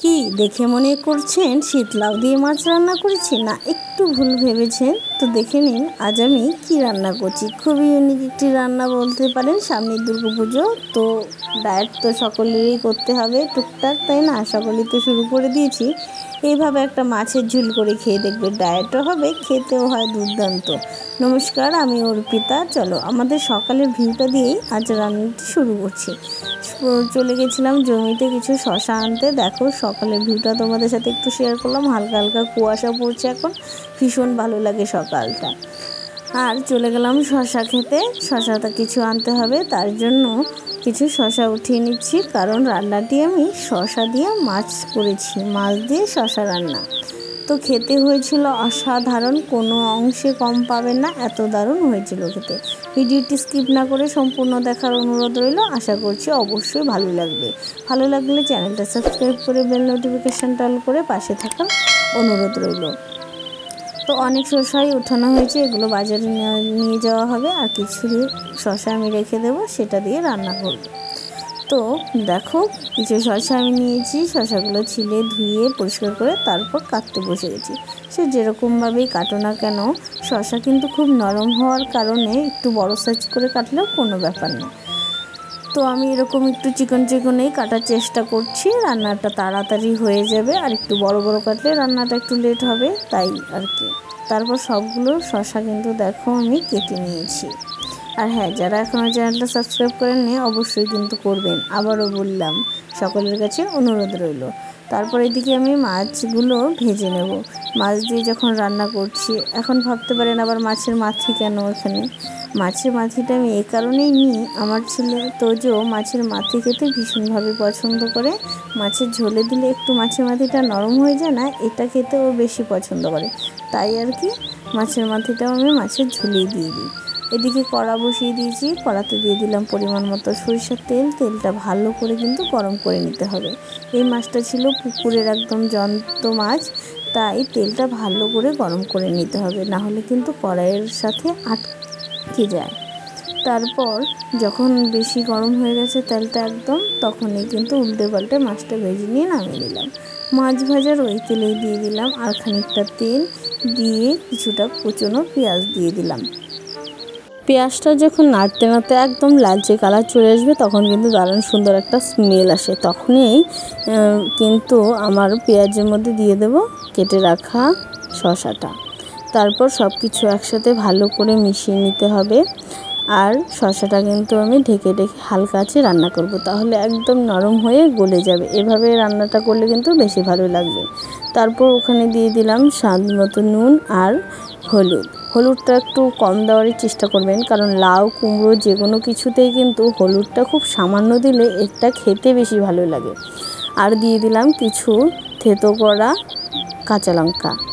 কি দেখে মনে করছেন? শীতলাউ দিয়ে মাছ রান্না করেছি না একটু ভুল ভেবেছেন? তো দেখে নিন, আজ আমি কি রান্না করছি? খুবই ইউনিক একটি রান্না বলতে পারেন, সামনে দুর্গা পুজো তো ডায়েট তো সকলেরই করতে হবে, টুকটাক, তাই না? সকলেই তো শুরু করে দিয়েছি। এইভাবে একটা মাছের ঝুল করে খেয়ে দেখবে ডায়েটও হবে, খেতেও হয় দুর্দান্ত। নমস্কার, আমি অর্পিতা, চলো আমাদের সকালের ভিউটা দিয়েই আজ রান্নাটি শুরু করছি। চলে গেছিলাম জমিতে কিছু শশা আনতে। দেখো সকালের ভিউটা তোমাদের সাথে একটু শেয়ার করলাম, হালকা হালকা কুয়াশা পড়ছে এখন, ভীষণ ভালো লাগে সকালটা। আর চলে গেলাম শশা খেতে। শশাটা কিছু আনতে হবে, তার জন্য কিছু শশা উঠিয়ে নিচ্ছি, কারণ রান্নাটি আমি শশা দিয়ে মাছ করেছি, মাছ দিয়ে শশা রান্না। তো খেতে হয়েছিল অসাধারণ, কোনো অংশে কম পাবেন না, এত দারুণ হয়েছিল খেতে। ভিডিওটি স্কিপ না করে সম্পূর্ণ দেখার অনুরোধ রইল, আশা করছি অবশ্যই ভালো লাগবে। ভালো লাগলে চ্যানেলটা সাবস্ক্রাইব করে বেল নোটিফিকেশানটা অল করে পাশে থাকার অনুরোধ রইল। তো অনেক শসাই উঠানো হয়েছে, এগুলো বাজারে নিয়ে যাওয়া হবে। আর কিছু শসা আমি রেখে দেবো, সেটা দিয়ে রান্না করব। তো দেখো কিছু শশা আমি নিয়েছি শশাগুলো ছিলে, ধুয়ে, পরিষ্কার করে তারপর কাটতে বসে গেছি। সে যেরকমভাবেই কাটো না কেন শশা কিন্তু খুব নরম হওয়ার কারণে একটু বড় সাইজ করে কাটলেও কোনো ব্যাপার না। তো আমি এরকম একটু চিকন চিকনেই কাটার চেষ্টা করছি। রান্নাটা তাড়াতাড়ি হয়ে যাবে আর একটু বড় বড় কাটলে রান্নাটা একটু লেট হবে, তাই আর কি। তারপর সবগুলো শশা কিন্তু দেখো আমি কেটে নিয়েছি। আর হ্যাঁ যারা এখনও চ্যানেলটা সাবস্ক্রাইব করেননি, অবশ্যই কিন্তু করবেন। আবারও বললাম, সকলের কাছে অনুরোধ রইল। তারপর এদিকে আমি মাছগুলো ভেজে নেব। মাছ দিয়ে যখন রান্না করছি, এখন ভাবতে পারেন আবার মাছের মাথি কেন এখানে? মাছের মাথিটা আমি এই কারণেই নিই, আমার ছেলে তোজো মাছের মাথি খেতে ভীষণভাবে পছন্দ করে। মাছের ঝোলে দিলে একটু মাছের মাথিটা নরম হয়ে যায় না, এটা খেতে ও বেশি পছন্দ করে। তাই আর কি, মাছের মাথিটাও আমি মাছের ঝোলেই দিয়ে দিই। এদিকে কড়া বসিয়ে দিয়েছি। কড়াতে দিয়ে দিলাম পরিমাণ মতো সরিষার তেল। তেলটা ভালো করে কিন্তু গরম করে নিতে হবে। এই মাছটা ছিল পুকুরের একদম জন্ত মাছ, তাই তেলটা ভালো করে গরম করে নিতে হবে। না হলে কিন্তু কড়াইয়ের সাথে আটকে যায়। তারপর যখন বেশি গরম হয়ে গেছে তেলটা একদম, তখনই কিন্তু উল্টে পাল্টে মাছটা ভেজে নিয়ে নামিয়ে দিলাম মাছ ভাজার ওই তেলেই দিয়ে দিলাম। আর খানিকটা তেল দিয়ে কিছুটা কুচনো পেঁয়াজ দিয়ে দিলাম। পেঁয়াজটা যখন নাড়তে নাড়তে একদম লালচে কালার চলে আসবে, তখন কিন্তু দারুণ সুন্দর একটা স্মেল আসে। তখনই কিন্তু আমার পেঁয়াজের মধ্যে দিয়ে দেব কেটে রাখা শশাটা। তারপর সব কিছু একসাথে ভালো করে মিশিয়ে নিতে হবে। আর শশাটা কিন্তু আমি ঢেকে ঢেকে হালকা আছে রান্না করব। তাহলে একদম নরম হয়ে গলে যাবে। এভাবে রান্নাটা করলে কিন্তু বেশি ভালো লাগবে। তারপর ওখানে দিয়ে দিলাম স্বাদ মতো নুন আর হলুদ। হলুদটা একটু কম দেওয়ারই চেষ্টা করবেন, কারণ লাউ, কুমড়ো যে কোনো কিছুতেই কিন্তু হলুদটা খুব সামান্য দিলে এটা খেতে বেশি ভালো লাগে। আর দিয়ে দিলাম কিছু থেতো করা কাঁচা লঙ্কা।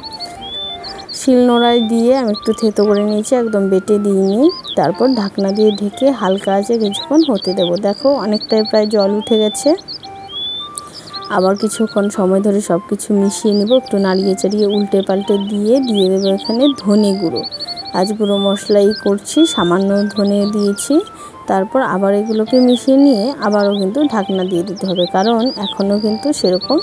শিলনোড়ায় দিয়ে আমি একটু থেতো করে নিয়েছি, একদম বেটে দিইনি। তারপর ঢাকনা দিয়ে ঢেকে হালকা আছে কিছুক্ষণ হতে দেবো। দেখো, অনেকটাই প্রায় জল উঠে গেছে। আবার কিছুক্ষণ সময় ধরে সব কিছু মিশিয়ে নেব, একটু নাড়িয়ে চাড়িয়ে উল্টে পাল্টে দিয়ে দিয়ে দেবো এখানে ধনে গুঁড়ো। আজ গুঁড়ো মশলাই করছি, সামান্য ধনে দিয়েছি। তারপর আবার এগুলোকে মিশিয়ে নিয়ে আবারও কিন্তু ঢাকনা দিয়ে দিতে হবে। কারণ এখনও কিন্তু সেরকম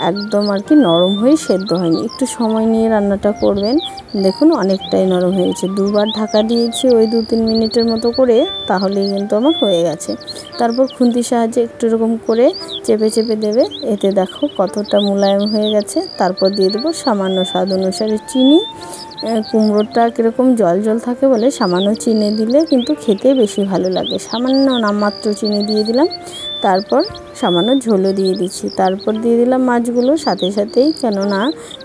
একদম আর কি নরম হয়ে সেদ্ধ হয়নি। একটু সময় নিয়ে রান্নাটা করবেন। দেখুন অনেকটাই নরম হয়েছে দুবার ঢাকা দিয়েছি ওই দু তিন মিনিটের মতো করে, তাহলেই কিন্তু আমার হয়ে গেছে। তারপর খুন্তির সাহায্যে একটু এরকম করে চেপে চেপে দেবে। এতে দেখো কতটা মোলায়েম হয়ে গেছে। তারপর দিয়ে দেবো সামান্য স্বাদ অনুসারে চিনি। কুমড়োটা কীরকম জল জল থাকে বলে সামান্য চিনি দিলে কিন্তু খেতে বেশি ভালো লাগে। সামান্য নামমাত্র চিনি দিয়ে দিলাম। তারপর সামান্য ঝোলও দিয়ে দিচ্ছি। তারপর দিয়ে দিলাম মাছগুলো সাথে সাথেই, কেননা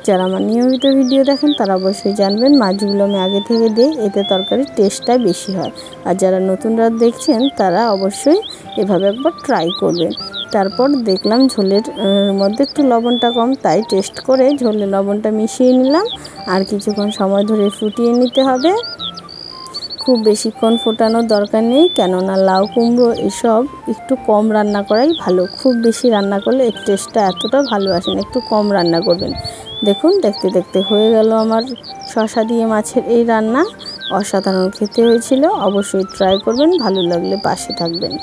যারা আমার নিয়মিত ভিডিও দেখেন তারা অবশ্যই জানবেন মাছগুলো আমি আগে থেকে দিই, এতে তরকারির টেস্টটা বেশি হয়। আর যারা নতুনরা দেখছেন, তারা অবশ্যই এভাবে একবার ট্রাই করবেন। তারপর দেখলাম ঝোলের মধ্যে একটু লবণটা কম, তাই টেস্ট করে ঝোলের লবণটা মিশিয়ে নিলাম। আর কিছুক্ষণ সময় ধরে ফুটিয়ে নিতে হবে। খুব বেশিক্ষণ ফোটানোর দরকার নেই, কেননা লাউ কুমড়ো এসব একটু কম রান্না করাই ভালো। খুব বেশি রান্না করলে এর টেস্টটা এতটা ভালো আসে না, একটু কম রান্না করবেন। দেখুন, দেখতে দেখতে হয়ে গেল আমার শশা দিয়ে মাছের এই রান্না। অসাধারণ খেতে হয়েছিল, অবশ্যই ট্রাই করবেন, ভালো লাগলে পাশে থাকবেন।